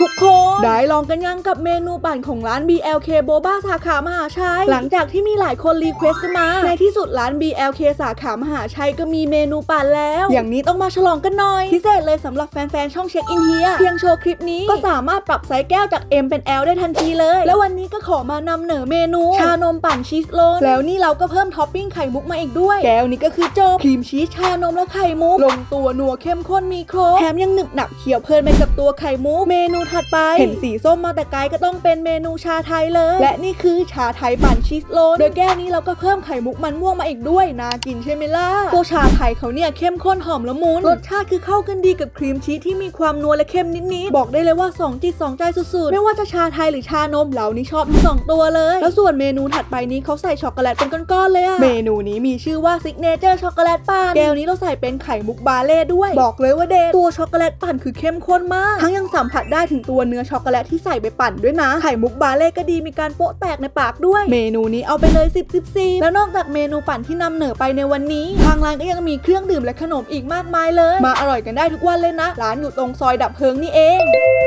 ทุกคนได้ลองกันยังกับเมนูปั่นของร้าน BLK Boba สาขามหาชัย หลังจากที่มีหลายคนรีเควสต์มา ในที่สุดร้าน BLK สาขามหาชัยก็มีเมนูปั่นแล้ว อย่างนี้ต้องมาฉลองกันหน่อย พิเศษเลยสำหรับแฟนๆ ช่องเช็คอินเฮียเพียงโชว์คลิปนี้ก็สามารถปรับไซส์แก้วจาก M เป็น L ได้ทันทีเลย แล้ววันนี้ก็ขอมานำเหนอเมนู ชานมปั่นชีสโรลแล้วนี่เราก็เพิ่มท็อปปิ้งไข่มุกมาอีกด้วย แก้วนี้ก็คือโจบครีมชีสชานมและไข่มุกลงตัวนัวเข้มข้นมีครบแถมยังหนึบหนับเคี้ยวเพลินไปกับตัวไข่มุกเมนูถัดไป เห็นสีส้มมาแต่ไกลก็ต้องเป็นเมนูชาไทยเลย และนี่คือชาไทยปั่นชีสโรลโดยแก้วนี้เราก็เพิ่มไข่มุกมันม่วงมาอีกด้วยน่ากินใช่ไหมล่ะตัวชาไทยเขาเนี่ยเข้มข้นหอมละมุนรสชาติคือเข้ากันดีกับครีมชีสที่มีความนัวและเข้มนิดๆบอกได้เลยว่าสองจิตสองใจสุดๆไม่ว่าจะชาไทยหรือชานมเหล่านี้ชอบทั้งสองตัวเลย แล้วส่วนเมนูถัดไปนี้เขาใส่ช็อกโกแลตเป็นก้อนๆเลยอะเมนูนี้มีชื่อว่าซิกเนเจอร์ช็อกโกแลตปั่นแก้วนี้เราใส่เป็นไข่มุกบาเล่ด้วย บอกเลยว่าเดตัวช็อกโกแลตปั่นคือเข้มข้นมาก ทั้งยังสัมผัสได้ถึงตัวเนื้อช็อกโกแลตที่ใส่ไปปั่นด้วยนะ ไข่มุกบาเล่ก็ดีมีการโปะแตกในปากด้วย เมนูนี้เอาไปเลย 10 10 10แล้วนอกจากเมนูปั่นที่นำเหนือไปในวันนี้ ทางร้านก็ยังมีเครื่องดื่มและขนมอีกมากมายเลย มาอร่อยกันได้ทุกวันเลยนะ ร้านอยู่ตรงซอยดับเพลิงนี่เอง